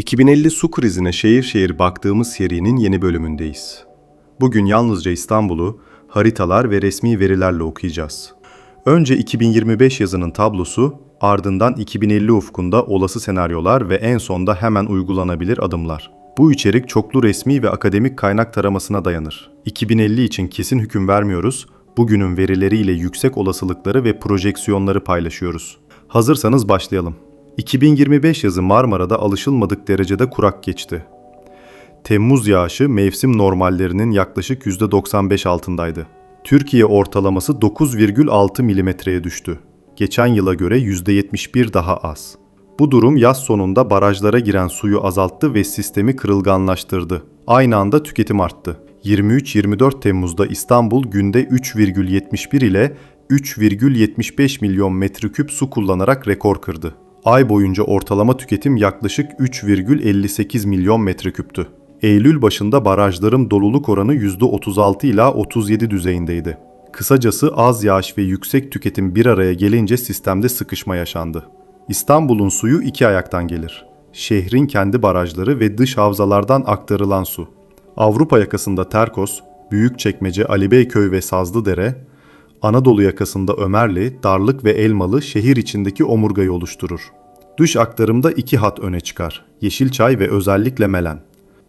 2050 su krizine şehir şehir baktığımız serinin yeni bölümündeyiz. Bugün yalnızca İstanbul'u haritalar ve resmi verilerle okuyacağız. Önce 2025 yazının tablosu, ardından 2050 ufkunda olası senaryolar ve en sonda hemen uygulanabilir adımlar. Bu içerik çoklu resmi ve akademik kaynak taramasına dayanır. 2050 için kesin hüküm vermiyoruz, bugünün verileriyle yüksek olasılıkları ve projeksiyonları paylaşıyoruz. Hazırsanız başlayalım. 2025 yazı Marmara'da alışılmadık derecede kurak geçti. Temmuz yağışı mevsim normallerinin yaklaşık %95 altındaydı. Türkiye ortalaması 9,6 milimetreye düştü. Geçen yıla göre %71 daha az. Bu durum yaz sonunda barajlara giren suyu azalttı ve sistemi kırılganlaştırdı. Aynı anda tüketim arttı. 23-24 Temmuz'da İstanbul günde 3,71 ile 3,75 milyon metreküp su kullanarak rekor kırdı. Ay boyunca ortalama tüketim yaklaşık 3,58 milyon metreküptü. Eylül başında barajların doluluk oranı %36 ila 37 düzeyindeydi. Kısacası az yağış ve yüksek tüketim bir araya gelince sistemde sıkışma yaşandı. İstanbul'un suyu iki ayaktan gelir. Şehrin kendi barajları ve dış havzalardan aktarılan su. Avrupa yakasında Terkos, Büyükçekmece, Alibeyköy ve Sazlıdere, Anadolu yakasında Ömerli, Darlık ve Elmalı şehir içindeki omurgayı oluşturur. Dış aktarımda iki hat öne çıkar. Yeşilçay ve özellikle Melen.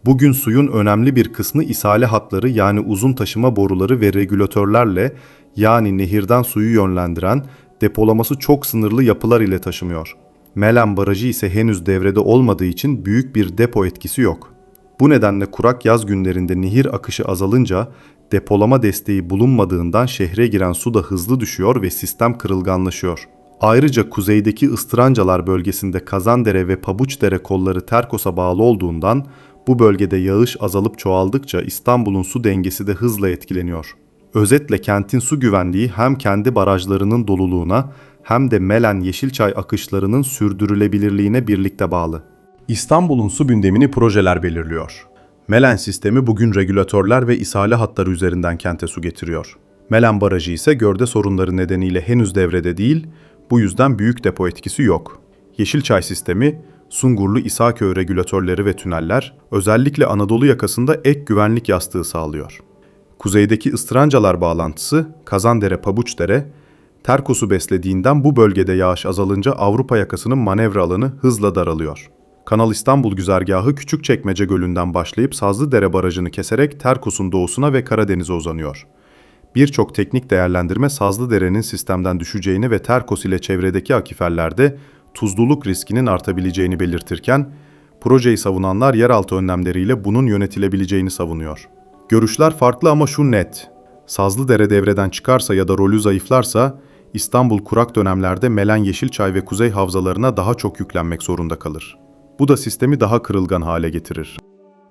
Bugün suyun önemli bir kısmı isale hatları yani uzun taşıma boruları ve regülatörlerle yani nehirden suyu yönlendiren depolaması çok sınırlı yapılar ile taşımıyor. Melen Barajı ise henüz devrede olmadığı için büyük bir depo etkisi yok. Bu nedenle kurak yaz günlerinde nehir akışı azalınca depolama desteği bulunmadığından şehre giren su da hızlı düşüyor ve sistem kırılganlaşıyor. Ayrıca kuzeydeki ıstırancalar bölgesinde Kazandere ve Pabuçdere kolları Terkos'a bağlı olduğundan bu bölgede yağış azalıp çoğaldıkça İstanbul'un su dengesi de hızla etkileniyor. Özetle kentin su güvenliği hem kendi barajlarının doluluğuna hem de Melen Yeşilçay akışlarının sürdürülebilirliğine birlikte bağlı. İstanbul'un su gündemini projeler belirliyor. Melen sistemi bugün regülatörler ve isale hatları üzerinden kente su getiriyor. Melen Barajı ise gövde sorunları nedeniyle henüz devrede değil, bu yüzden büyük depo etkisi yok. Yeşilçay sistemi, Sungurlu İsaköy regülatörleri ve tüneller, özellikle Anadolu yakasında ek güvenlik yastığı sağlıyor. Kuzeydeki ıstırancalar bağlantısı, Kazandere Pabuçdere, Terkos'u beslediğinden bu bölgede yağış azalınca Avrupa yakasının manevra alanı hızla daralıyor. Kanal İstanbul güzergahı Küçükçekmece Gölü'nden başlayıp Sazlıdere Barajı'nı keserek Terkos'un doğusuna ve Karadeniz'e uzanıyor. Birçok teknik değerlendirme Sazlıdere'nin sistemden düşeceğini ve Terkos ile çevredeki akiferlerde tuzluluk riskinin artabileceğini belirtirken, projeyi savunanlar yeraltı önlemleriyle bunun yönetilebileceğini savunuyor. Görüşler farklı ama şu net. Sazlıdere devreden çıkarsa ya da rolü zayıflarsa, İstanbul kurak dönemlerde Melen Yeşilçay ve Kuzey havzalarına daha çok yüklenmek zorunda kalır. Bu da sistemi daha kırılgan hale getirir.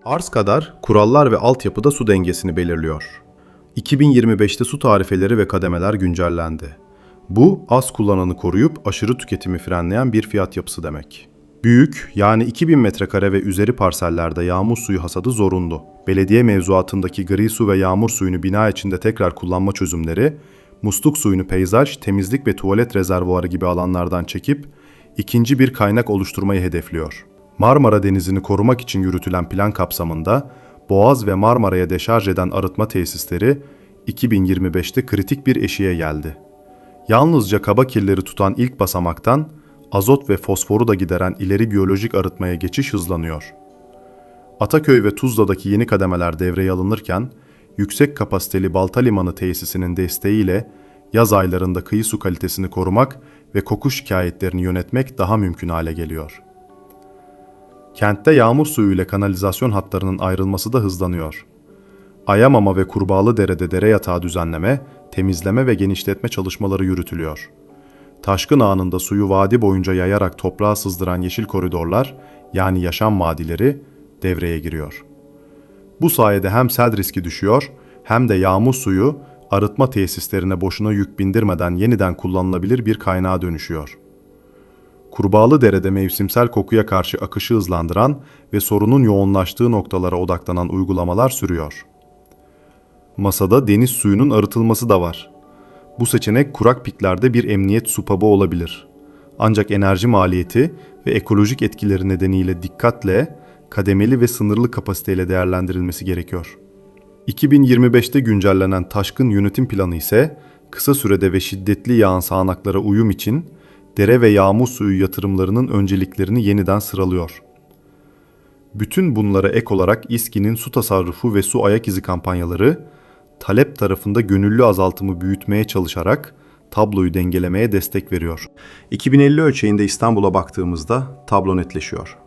Arz kadar kurallar ve altyapıda su dengesini belirliyor. 2025'te su tarifeleri ve kademeler güncellendi. Bu az kullananı koruyup aşırı tüketimi frenleyen bir fiyat yapısı demek. Büyük yani 2000 metrekare ve üzeri parsellerde yağmur suyu hasadı zorunlu. Belediye mevzuatındaki gri su ve yağmur suyunu bina içinde tekrar kullanma çözümleri, musluk suyunu peyzaj, temizlik ve tuvalet rezervuarı gibi alanlardan çekip ikinci bir kaynak oluşturmayı hedefliyor. Marmara Denizi'ni korumak için yürütülen plan kapsamında Boğaz ve Marmara'ya deşarj eden arıtma tesisleri 2025'te kritik bir eşiğe geldi. Yalnızca kaba kirleri tutan ilk basamaktan azot ve fosforu da gideren ileri biyolojik arıtmaya geçiş hızlanıyor. Ataköy ve Tuzla'daki yeni kademeler devreye alınırken, yüksek kapasiteli Balta Limanı tesisinin desteğiyle yaz aylarında kıyı su kalitesini korumak ve koku şikayetlerini yönetmek daha mümkün hale geliyor. Kentte yağmur suyu ile kanalizasyon hatlarının ayrılması da hızlanıyor. Ayamama ve Kurbağalı Dere'de dere yatağı düzenleme, temizleme ve genişletme çalışmaları yürütülüyor. Taşkın anında suyu vadi boyunca yayarak toprağa sızdıran yeşil koridorlar, yani yaşam vadileri, devreye giriyor. Bu sayede hem sel riski düşüyor, hem de yağmur suyu arıtma tesislerine boşuna yük bindirmeden yeniden kullanılabilir bir kaynağa dönüşüyor. Kurbağalı Dere'de mevsimsel kokuya karşı akışı hızlandıran ve sorunun yoğunlaştığı noktalara odaklanan uygulamalar sürüyor. Masada deniz suyunun arıtılması da var. Bu seçenek kurak piklerde bir emniyet supabı olabilir. Ancak enerji maliyeti ve ekolojik etkileri nedeniyle dikkatle, kademeli ve sınırlı kapasiteyle değerlendirilmesi gerekiyor. 2025'te güncellenen taşkın yönetim planı ise kısa sürede ve şiddetli yağan sağanaklara uyum için dere ve yağmur suyu yatırımlarının önceliklerini yeniden sıralıyor. Bütün bunlara ek olarak İSKİ'nin su tasarrufu ve su ayak izi kampanyaları talep tarafında gönüllü azaltımı büyütmeye çalışarak tabloyu dengelemeye destek veriyor. 2050 ölçeğinde İstanbul'a baktığımızda tablo netleşiyor.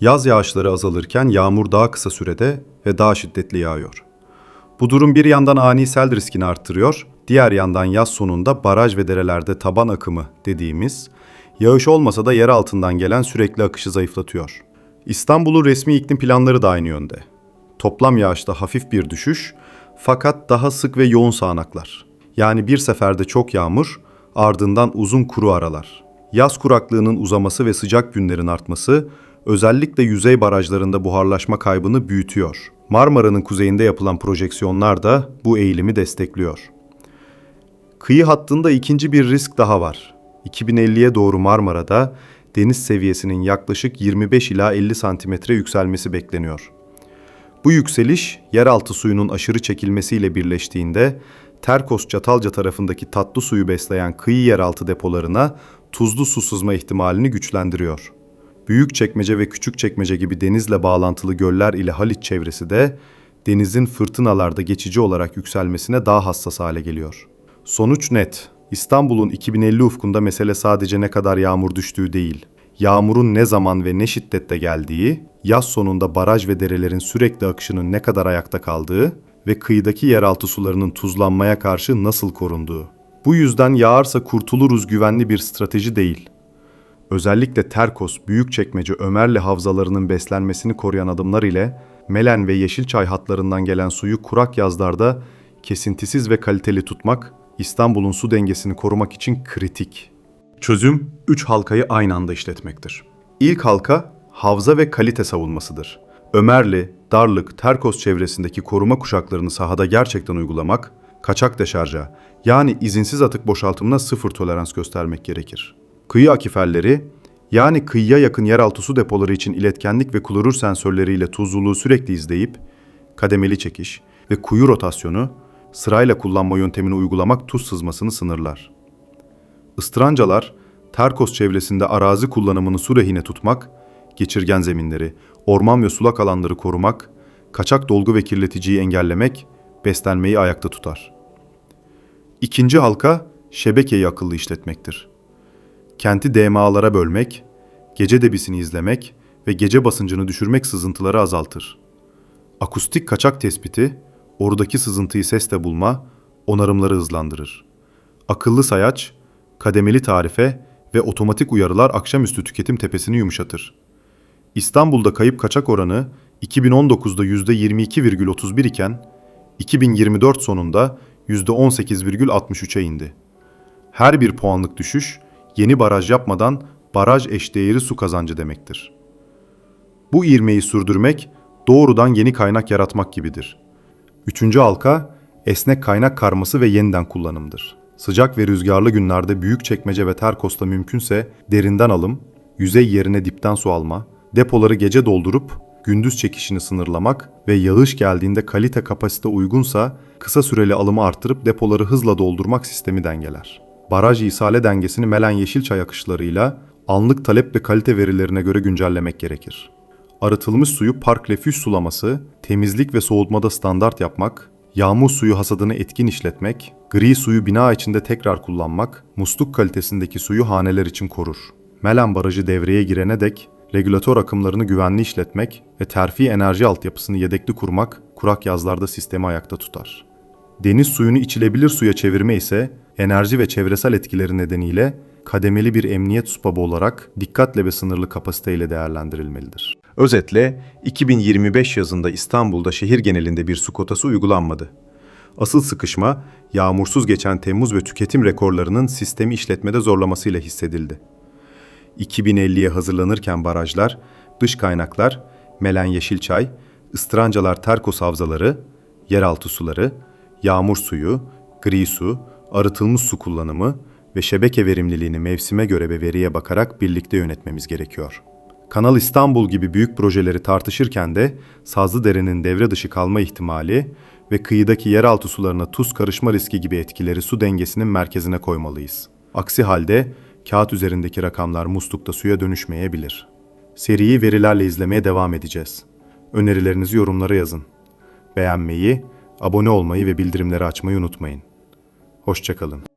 Yaz yağışları azalırken yağmur daha kısa sürede ve daha şiddetli yağıyor. Bu durum bir yandan ani sel riskini arttırıyor, diğer yandan yaz sonunda baraj ve derelerde taban akımı dediğimiz, yağış olmasa da yer altından gelen sürekli akışı zayıflatıyor. İstanbul'un resmi iklim planları da aynı yönde. Toplam yağışta hafif bir düşüş, fakat daha sık ve yoğun sağanaklar. Yani bir seferde çok yağmur, ardından uzun kuru aralar. Yaz kuraklığının uzaması ve sıcak günlerin artması özellikle yüzey barajlarında buharlaşma kaybını büyütüyor. Marmara'nın kuzeyinde yapılan projeksiyonlar da bu eğilimi destekliyor. Kıyı hattında ikinci bir risk daha var. 2050'ye doğru Marmara'da deniz seviyesinin yaklaşık 25 ila 50 santimetre yükselmesi bekleniyor. Bu yükseliş yeraltı suyunun aşırı çekilmesiyle birleştiğinde Terkos Çatalca tarafındaki tatlı suyu besleyen kıyı yeraltı depolarına tuzlu su sızma ihtimalini güçlendiriyor. Büyükçekmece ve Küçükçekmece gibi denizle bağlantılı göller ile Haliç çevresi de denizin fırtınalarda geçici olarak yükselmesine daha hassas hale geliyor. Sonuç net. İstanbul'un 2050 ufkunda mesele sadece ne kadar yağmur düştüğü değil. Yağmurun ne zaman ve ne şiddette geldiği, yaz sonunda baraj ve derelerin sürekli akışının ne kadar ayakta kaldığı ve kıyıdaki yeraltı sularının tuzlanmaya karşı nasıl korunduğu. Bu yüzden yağarsa kurtuluruz güvenli bir strateji değil. Özellikle Terkos, Büyükçekmece, Ömerli havzalarının beslenmesini koruyan adımlar ile Melen ve Yeşilçay hatlarından gelen suyu kurak yazlarda kesintisiz ve kaliteli tutmak, İstanbul'un su dengesini korumak için kritik. Çözüm, üç halkayı aynı anda işletmektir. İlk halka, havza ve kalite savunmasıdır. Ömerli, Darlık, Terkos çevresindeki koruma kuşaklarını sahada gerçekten uygulamak, kaçak deşarja yani izinsiz atık boşaltımına sıfır tolerans göstermek gerekir. Kıyı akiferleri yani kıyıya yakın yeraltı su depoları için iletkenlik ve klorür sensörleriyle tuzluluğu sürekli izleyip kademeli çekiş ve kuyu rotasyonu sırayla kullanma yöntemini uygulamak tuz sızmasını sınırlar. Istrancalar, Terkos çevresinde arazi kullanımını su rehine tutmak, geçirgen zeminleri, orman ve sulak alanları korumak, kaçak dolgu ve kirleticiyi engellemek, beslenmeyi ayakta tutar. İkinci halka şebekeyi akıllı işletmektir. Kenti DMA'lara bölmek, gece debisini izlemek ve gece basıncını düşürmek sızıntıları azaltır. Akustik kaçak tespiti, oradaki sızıntıyı sesle bulma, onarımları hızlandırır. Akıllı sayaç, kademeli tarife ve otomatik uyarılar akşamüstü tüketim tepesini yumuşatır. İstanbul'da kayıp kaçak oranı 2019'da %22,31 iken 2024 sonunda %18,63'e indi. Her bir puanlık düşüş yeni baraj yapmadan baraj eşdeğeri su kazancı demektir. Bu ivmeyi sürdürmek doğrudan yeni kaynak yaratmak gibidir. Üçüncü halka esnek kaynak karması ve yeniden kullanımdır. Sıcak ve rüzgarlı günlerde büyük çekmece ve terkosta mümkünse derinden alım, yüzey yerine dipten su alma, depoları gece doldurup gündüz çekişini sınırlamak ve yağış geldiğinde kalite kapasite uygunsa kısa süreli alımı artırıp depoları hızla doldurmak sistemi dengeler. Baraj isale dengesini Melen Yeşilçay akışlarıyla anlık talep ve kalite verilerine göre güncellemek gerekir. Arıtılmış suyu park refüj sulaması, temizlik ve soğutmada standart yapmak, yağmur suyu hasadını etkin işletmek, gri suyu bina içinde tekrar kullanmak, musluk kalitesindeki suyu haneler için korur. Melen Barajı devreye girene dek regülatör akımlarını güvenli işletmek ve terfi enerji altyapısını yedekli kurmak kurak yazlarda sistemi ayakta tutar. Deniz suyunu içilebilir suya çevirme ise enerji ve çevresel etkileri nedeniyle kademeli bir emniyet supabı olarak dikkatle ve sınırlı kapasiteyle değerlendirilmelidir. Özetle 2025 yazında İstanbul'da şehir genelinde bir su kotası uygulanmadı. Asıl sıkışma yağmursuz geçen Temmuz ve tüketim rekorlarının sistemi işletmede zorlamasıyla hissedildi. 2050'ye hazırlanırken barajlar, dış kaynaklar, Melen Yeşilçay, Istrancalar Terkos havzaları, yeraltı suları, yağmur suyu, gri su, arıtılmış su kullanımı, ve şebeke verimliliğini mevsime göre ve veriye bakarak birlikte yönetmemiz gerekiyor. Kanal İstanbul gibi büyük projeleri tartışırken de Sazlıdere'nin devre dışı kalma ihtimali ve kıyıdaki yeraltı sularına tuz karışma riski gibi etkileri su dengesinin merkezine koymalıyız. Aksi halde kağıt üzerindeki rakamlar muslukta suya dönüşmeyebilir. Seriyi verilerle izlemeye devam edeceğiz. Önerilerinizi yorumlara yazın. Beğenmeyi, abone olmayı ve bildirimleri açmayı unutmayın. Hoşçakalın.